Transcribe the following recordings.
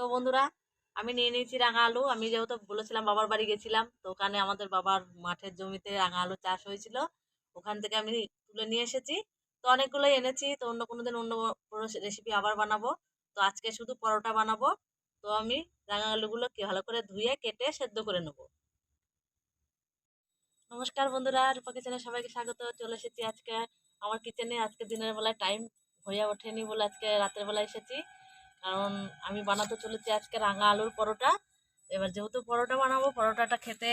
তো বন্ধুরা, আমি নিয়ে নিয়েছি রাঙা আলু। আমি যেহেতু বলেছিলাম বাবার বাড়ি গেছিলাম, তো ওখানে আমাদের বাবার মাঠের জমিতে রাঙা আলু চাষ হয়েছিল। ওখান থেকে আমি তুলে নিয়ে এসেছি। তো অনেকগুলোই এনেছি, তো অন্য কোনো দিন অন্য কোনো রেসিপি আবার বানাবো। তো আজকে শুধু পরোটা বানাবো। তো আমি রাঙা আলুগুলো ভালো করে ধুয়ে, কেটে, সেদ্ধ করে নেব। নমস্কার বন্ধুরা, রূপা কিচেনে সবাইকে স্বাগত। চলে এসেছি আজকে, আমার কিচেনে। আজকে দিনের বেলায় টাইম হয়ে ওঠেনি বলে আজকে রাতের বেলা এসেছি। কারণ আমি বানাতে চলেছি আজকে রাঙা আলুর পরোটা। এবার যেহেতু পরোটা বানাবো, পরোটাটা খেতে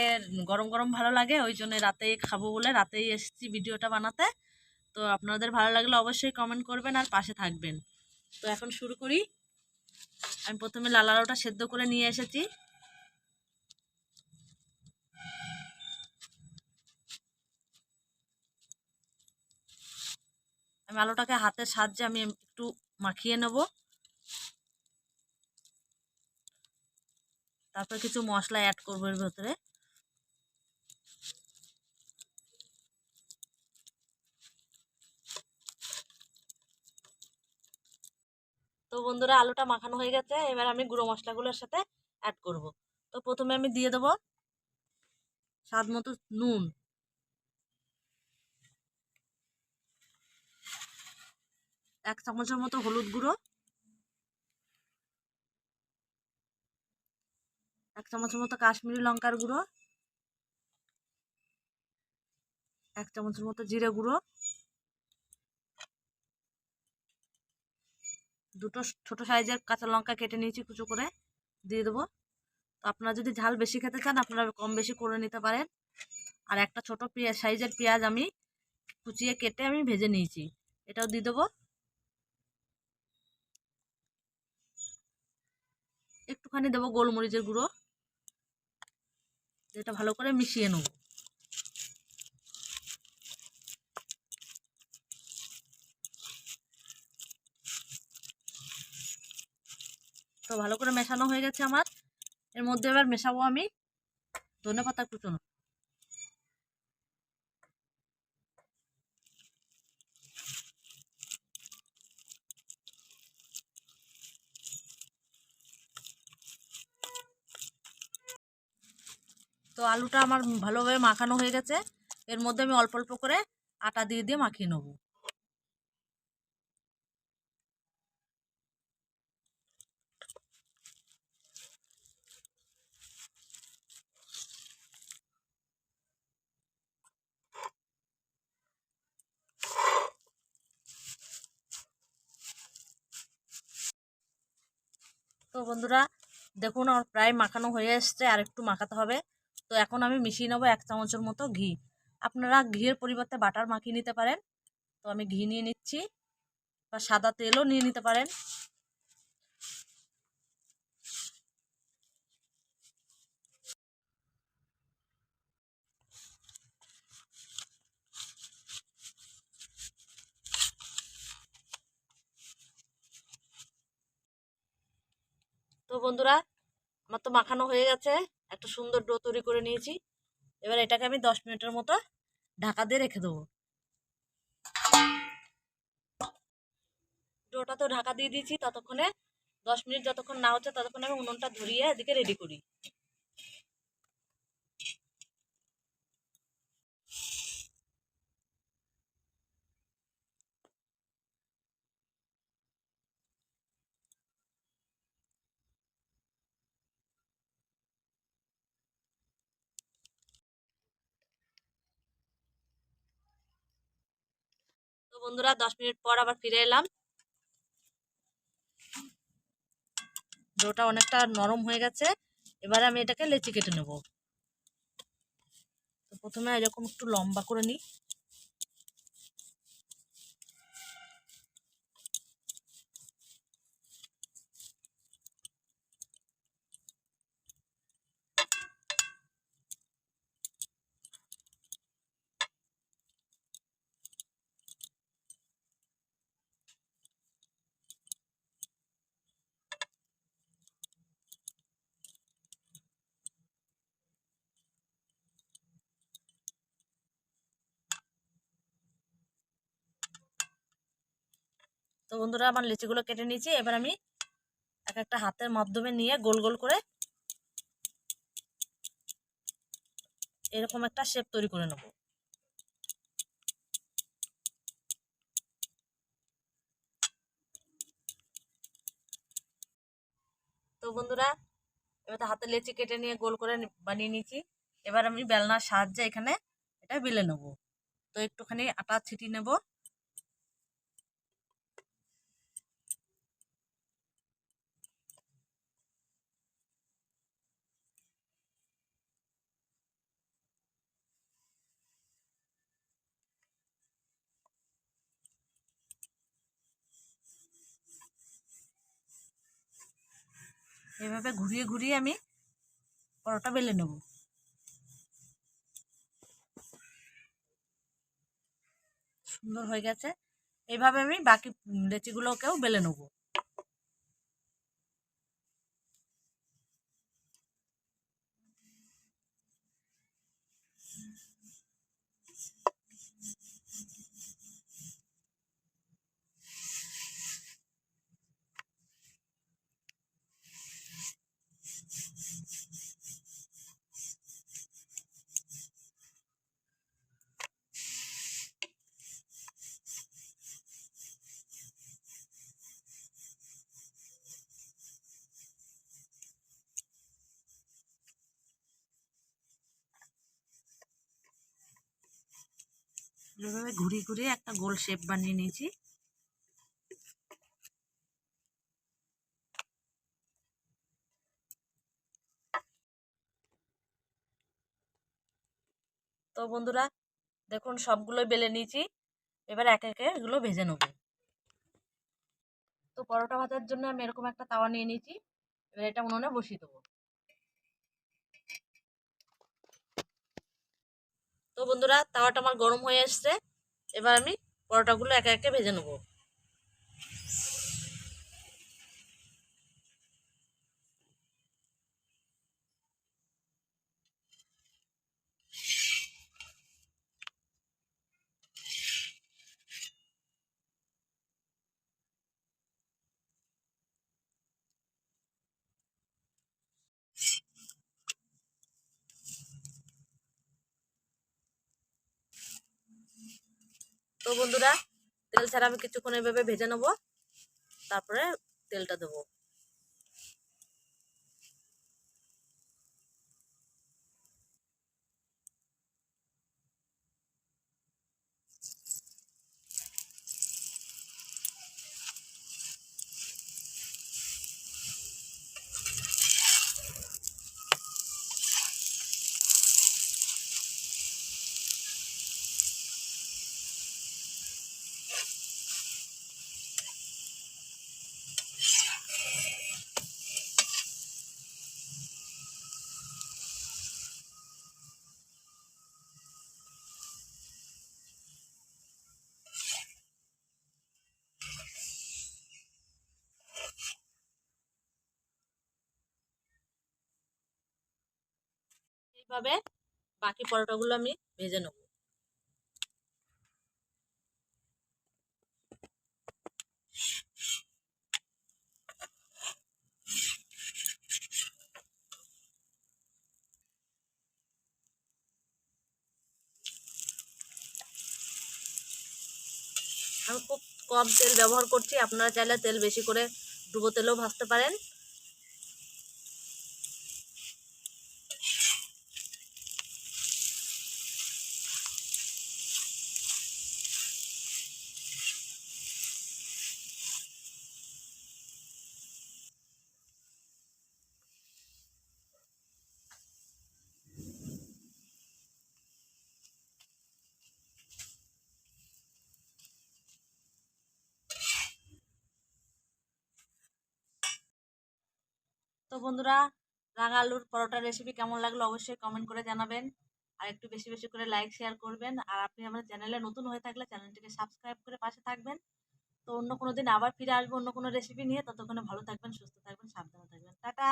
গরম গরম ভালো লাগে, ওই জন্য রাতেই খাব বলে রাতেই এসেছি ভিডিওটা বানাতে। তো আপনাদের ভালো লাগলে অবশ্যই কমেন্ট করবেন আর পাশে থাকবেন। তো এখন শুরু করি। আমি প্রথমে লাল আলুটা সেদ্ধ করে নিয়ে এসেছি। আমি আলুটাকে হাতের সাহায্যে আমি একটু মাখিয়ে নেব। তারপর কিছু মশলা অ্যাড করব এর ভেতরে। তো বন্ধুরা, আলুটা মাখানো হয়ে গেছে। এবার আমি গুঁড়ো মশলাগুলোর সাথে অ্যাড করব। তো প্রথমে আমি দিয়ে দেবো স্বাদ মতো নুন। এক চামচের মতো হলুদ গুঁড়ো। এক চামচের মতো কাশ্মীরি লঙ্কার গুঁড়ো, এক চামচের মতো জিরে গুঁড়ো, দুটো ছোট সাইজের কাঁচা লঙ্কা কেটে নিয়েছি কুচো করে, দিয়ে দেবো। তো আপনারা যদি ঝাল বেশি খেতে চান, আপনারা কম বেশি করে নিতে পারেন। আর একটা ছোট পেঁয়াজ সাইজের পেঁয়াজ আমি কুচিয়ে কেটে আমি ভেজে নিয়েছি। এটাও দিয়ে দেবো। একটুখানি দেবো গোলমরিচের গুঁড়ো। এটা ভালো করে মিশিয়ে নেব। তো ভালো করে মেশানো হয়ে গেছে আমার। এর মধ্যে এবার মেশাবো আমি ধনে পাতা কুচনো। তো আলুটা আমার ভালোভাবে মাখানো হয়ে গেছে। এর মধ্যে আমি অল্প অল্প করে আটা দিয়ে দিয়ে মাখিয়ে নেব। তো বন্ধুরা, দেখুন আমার প্রায় মাখানো হয়ে এসছে, আর একটু মাখাতে হবে। তো এখন আমি মিশিয়ে নেব এক চামচের মতো ঘি। আপনারা ঘিয়ের পরিবর্তে বাটার মাখিয়ে নিতে পারেন। তো আমি ঘি নিয়ে নিচ্ছি বা সাদা তেলও নিয়ে নিতে পারেন। তো বন্ধুরা, আমার তো মাখানো হয়ে গেছে। একটা সুন্দর ডো তৈরি করে নিয়েছি। এবার এটাকে আমি দশ মিনিটের মতো ঢাকা দিয়ে রেখে দেবো। ডোটা তো ঢাকা দিয়ে দিয়েছি, ততক্ষণে দশ মিনিট যতক্ষণ না হচ্ছে ততক্ষণে আমি উনুনটা ধরিয়ে এদিকে রেডি করি। বন্ধুরা, দশ মিনিট পর আবার ফিরে এলাম। ডোটা অনেকটা নরম হয়ে গেছে। এবারে আমি এটাকে লেচি কেটে নেব। তো প্রথমে এরকম একটু লম্বা করে নিই। তো বন্ধুরা আমার লিচিগুলো কেটে নিয়েছি। এবার আমি এক একটা হাতের মাধ্যমে নিয়ে গোল গোল করে এরকম একটা শেপ তৈরি করে নেব। তো বন্ধুরা, এবার হাতে লেচি কেটে নিয়ে গোল করে বানিয়ে নিয়েছি। এবার আমি বেলনার সাহায্যে এখানে এটা বেলে নেব। তো একটুখানি আটা ছিটিয়ে নেব। এভাবে ঘুরিয়ে ঘুরিয়ে আমি পরোটা বেলে নেব। সুন্দর হয়ে গেছে। এইভাবে আমি বাকি লেচিগুলোকেও বেলে নেব। এভাবে ঘুরিয়ে ঘুরিয়ে একটা গোল শেপ বানিয়ে নিয়েছি। তো বন্ধুরা, দেখুন সবগুলো বেলে নিয়েছি। এবার একে একে এগুলো ভেজে নেব। তো পরোটা ভাজার জন্য আমি এরকম একটা তাওয়া নিয়ে নিয়েছি। এবার এটা উনুনে বসিয়ে দেবো। তো বন্ধুরা তাওয়াটা আমার গরম হয়ে আসছে। এবার আমি পরোটাগুলো একে একে ভেজে নেব। তো বন্ধুরা তেল ছাড়া আমি কিছুক্ষণ এভাবে ভেজে নেব। তারপরে তেলটা দেবো। এইভাবে বাকি পরোটাগুলো আমি ভেজে নেব। আমি খুব কম তেল ব্যবহার করছি, আপনারা চাইলে তেল বেশি করে ডুবো তেলেও ভাজতে পারেন। তো বন্ধুরা রাঙা আলুর পরোটার রেসিপি কেমন লাগল অবশ্যই কমেন্ট করে জানাবেন। আর একটু বেশি বেশি করে লাইক শেয়ার করবেন। আর আপনি আমাদের চ্যানেলে নতুন হয়ে থাকলে চ্যানেলটিকে সাবস্ক্রাইব করে পাশে থাকবেন। তো অন্য কোনো দিন আবার ফিরে আসব অন্য কোনো রেসিপি নিয়ে। ততক্ষণে ভালো থাকবেন, সুস্থ থাকবেন, সাবধানে থাকবেন। টাটা!